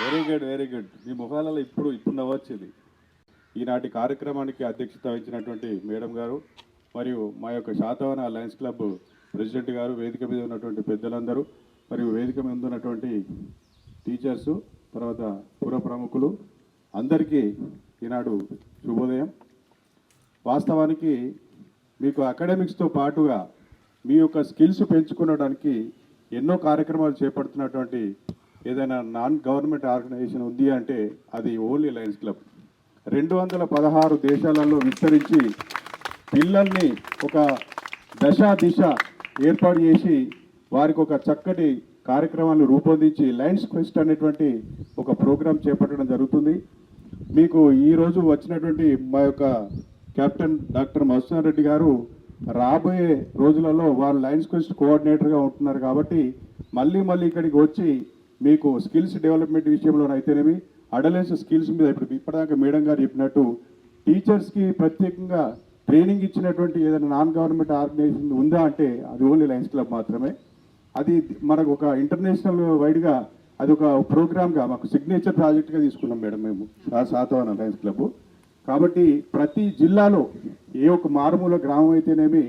Very good very good మీ ముఖాలలో ఇప్పుడు ఇప్పుడు నవ్వొచ్చింది. ఈనాటి కార్యక్రమానికి అధ్యక్షత వహించినటువంటి మేడం గారు మరియు మా యొక్క శాతవన లయన్స్ క్లబ్ ప్రెసిడెంట్ గారు వేదిక మీద ఉన్నటువంటి పెద్దలందరూ మరియు వేదిక మీద ఉన్నటువంటి టీచర్సు తర్వాత పుర ప్రముఖులు అందరికీ ఈనాడు శుభోదయం. వాస్తవానికి మీకు అకాడమిక్స్తో పాటుగా మీ యొక్క స్కిల్స్ పెంచుకోవడానికి ఎన్నో కార్యక్రమాలు చేపడుతున్నటువంటి ఏదైనా నాన్ గవర్నమెంట్ ఆర్గనైజేషన్ ఉంది అంటే అది ఓన్లీ లయన్స్ క్లబ్. రెండు వందల పదహారు దేశాలలో విస్తరించి పిల్లల్ని ఒక దశ దిశ ఏర్పాటు చేసి వారికి ఒక చక్కటి కార్యక్రమాలను రూపొందించి లయన్స్ క్వెస్ట్ అనేటువంటి ఒక ప్రోగ్రాం చేపట్టడం జరుగుతుంది. మీకు ఈరోజు వచ్చినటువంటి మా యొక్క కెప్టెన్ డాక్టర్ మధుసూన్ రెడ్డి గారు రాబోయే రోజులలో వారు లయన్స్ క్వెస్ట్ కోఆర్డినేటర్గా ఉంటున్నారు కాబట్టి మళ్ళీ మళ్ళీ ఇక్కడికి వచ్చి మీకు స్కిల్స్ డెవలప్మెంట్ విషయంలో అయితేనేమి అడలెన్స్ స్కిల్స్ మీద ఇప్పుడు ఇప్పటిదాకా మేడం గారు చెప్పినట్టు టీచర్స్కి ప్రత్యేకంగా ట్రైనింగ్ ఇచ్చినటువంటి ఏదైనా నాన్ గవర్నమెంట్ ఆర్గనైజేషన్ ఉందా అంటే అది ఓన్లీ లయన్స్ క్లబ్ మాత్రమే. అది మనకు ఒక ఇంటర్నేషనల్ వైడ్గా అది ఒక ప్రోగ్రామ్గా మాకు సిగ్నేచర్ ప్రాజెక్ట్గా తీసుకున్నాం మేడం మేము సా- సాతవన లయన్స్ క్లబ్ కాబట్టి ప్రతి జిల్లాలో ఏ ఒక మారుమూల గ్రామం అయితేనేమి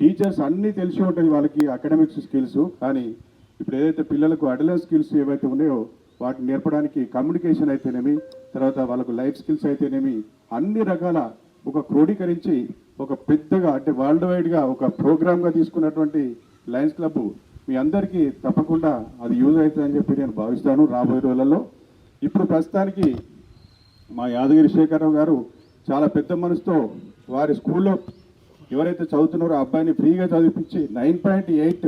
టీచర్స్ అన్నీ తెలిసి ఉంటుంది వాళ్ళకి అకాడమిక్స్ స్కిల్స్ కానీ ఇప్పుడు ఏదైతే పిల్లలకు అడలెన్స్ స్కిల్స్ ఏవైతే ఉన్నాయో వాటిని నేర్పడానికి కమ్యూనికేషన్ అయితేనేమి తర్వాత వాళ్ళకు లైఫ్ స్కిల్స్ అయితేనేమి అన్ని రకాల ఒక క్రోడీకరించి ఒక పెద్దగా అంటే వరల్డ్ వైడ్గా ఒక ప్రోగ్రామ్గా తీసుకున్నటువంటి లయన్స్ క్లబ్ మీ అందరికీ తప్పకుండా అది యూజ్ అవుతుందని చెప్పి నేను భావిస్తాను రాబోయే రోజులలో. ఇప్పుడు ప్రస్తుతానికి మా యాదగిరి శేఖరరావు గారు చాలా పెద్ద మనసుతో వారి స్కూల్లో ఎవరైతే చదువుతున్నారో ఆ అబ్బాయిని ఫ్రీగా చదివించి nine point eight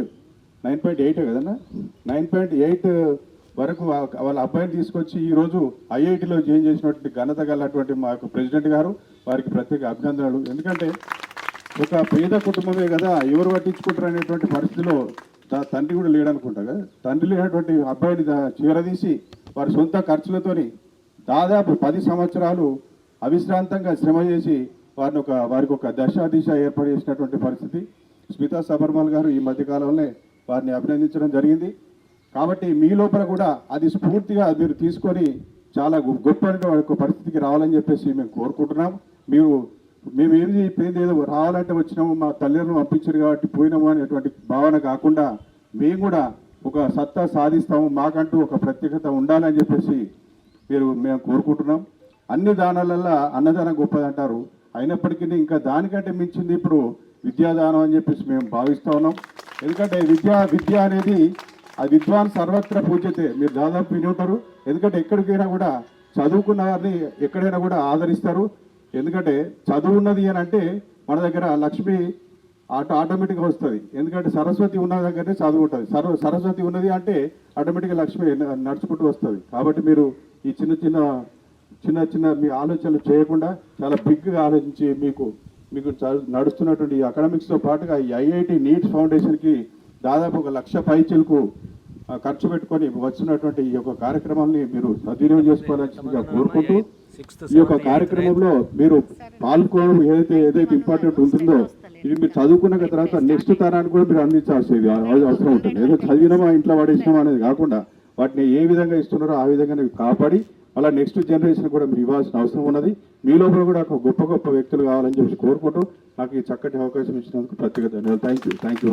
nine point eight కదన్నా? నైన్ పాయింట్ ఎయిట్ వరకు వాళ్ళ అబ్బాయిని తీసుకొచ్చి ఈరోజు ఐఐటిలో జాయిన్ చేసినటువంటి ఘనత గలటువంటి మా యొక్క ప్రెసిడెంట్ గారు వారికి ప్రత్యేక అభినందనలు. ఎందుకంటే ఒక పేద కుటుంబమే కదా ఎవరు పట్టించుకుంటారు అనేటువంటి పరిస్థితిలో తండ్రి కూడా లేడనుకుంటా కదా. తండ్రి లేనటువంటి అబ్బాయిని చీరదీసి వారి సొంత ఖర్చులతోని దాదాపు పది సంవత్సరాలు అవిశ్రాంతంగా శ్రమ చేసి వారిని ఒక వారికి ఒక దశ దిశ ఏర్పాటు చేసినటువంటి పరిస్థితి. స్మితా సబర్మల్ గారు ఈ మధ్యకాలంలో వారిని అభినందించడం జరిగింది. కాబట్టి మీ లోపల కూడా అది స్ఫూర్తిగా మీరు తీసుకొని చాలా గొప్ప పరిస్థితికి రావాలని చెప్పేసి మేము కోరుకుంటున్నాం మీరు మేము ఏం చెప్పింది ఏదో రావాలంటే వచ్చినాము మా తల్లిదండ్రులు పంపించారు కాబట్టి పోయినాము అనేటువంటి భావన కాకుండా మేము కూడా ఒక సత్తా సాధిస్తాము మాకంటూ ఒక ప్రత్యేకత ఉండాలని చెప్పేసి మీరు మేము కోరుకుంటున్నాం. అన్ని దానాలల్లో అన్నదానం గొప్పది అంటారు. అయినప్పటికీ ఇంకా దానికంటే మించింది ఇప్పుడు విద్యాదానం అని చెప్పేసి మేము భావిస్తూ ఉన్నాం. ఎందుకంటే విద్య విద్య అనేది ఆ విద్వాన్ సర్వత్ర పూజతే మీరు దాదాపు విని ఉంటారు ఎందుకంటే ఎక్కడికైనా కూడా చదువుకున్న వారిని ఎక్కడైనా కూడా ఆదరిస్తారు. ఎందుకంటే చదువు ఉన్నది అని అంటే మన దగ్గర లక్ష్మి ఆటో ఆటోమేటిక్గా వస్తుంది. ఎందుకంటే సరస్వతి ఉన్న దగ్గరనే చదువు ఉంటుంది. సర్వ సరస్వతి ఉన్నది అంటే ఆటోమేటిక్గా లక్ష్మి నడుచుకుంటూ వస్తుంది. కాబట్టి మీరు ఈ చిన్న చిన్న చిన్న చిన్న మీ ఆలోచనలు చేయకుండా చాలా బిగ్గా ఆలోచించి మీకు మీకు నడుస్తున్నటువంటి ఈ అకాడమిక్స్తో పాటుగా ఈ ఐఐటి నీట్ ఫౌండేషన్కి దాదాపు ఒక లక్ష పైచీలకు ఖర్చు పెట్టుకొని వచ్చినటువంటి ఈ యొక్క కార్యక్రమాన్ని మీరు సద్వినియోగం చేసుకోవాలని కోరుకుంటూ ఈ యొక్క కార్యక్రమంలో మీరు పాల్గొనడం ఏదైతే ఏదైతే ఇంపార్టెంట్ ఉంటుందో ఇది మీరు చదువుకున్న తర్వాత నెక్స్ట్ తరానికి కూడా మీరు అందించాల్సింది అవ- అవసరం ఉంటుంది. ఏదో చదివినామా ఇంట్లో పడేసినామా అనేది కాకుండా వాటిని ఏ విధంగా ఇస్తున్నారో ఆ విధంగా మీరు కాపాడి అలా నెక్స్ట్ జనరేషన్ కూడా మీరు ఇవ్వాల్సిన అవసరం ఉన్నది. మీ లోపల కూడా ఒక గొప్ప గొప్ప వ్యక్తులు కావాలని చెప్పి కోరుకుంటూ నాకు ఈ చక్కటి అవకాశం ఇచ్చినందుకు ప్రత్యేక ధన్యవాదాలు. Thank you thank you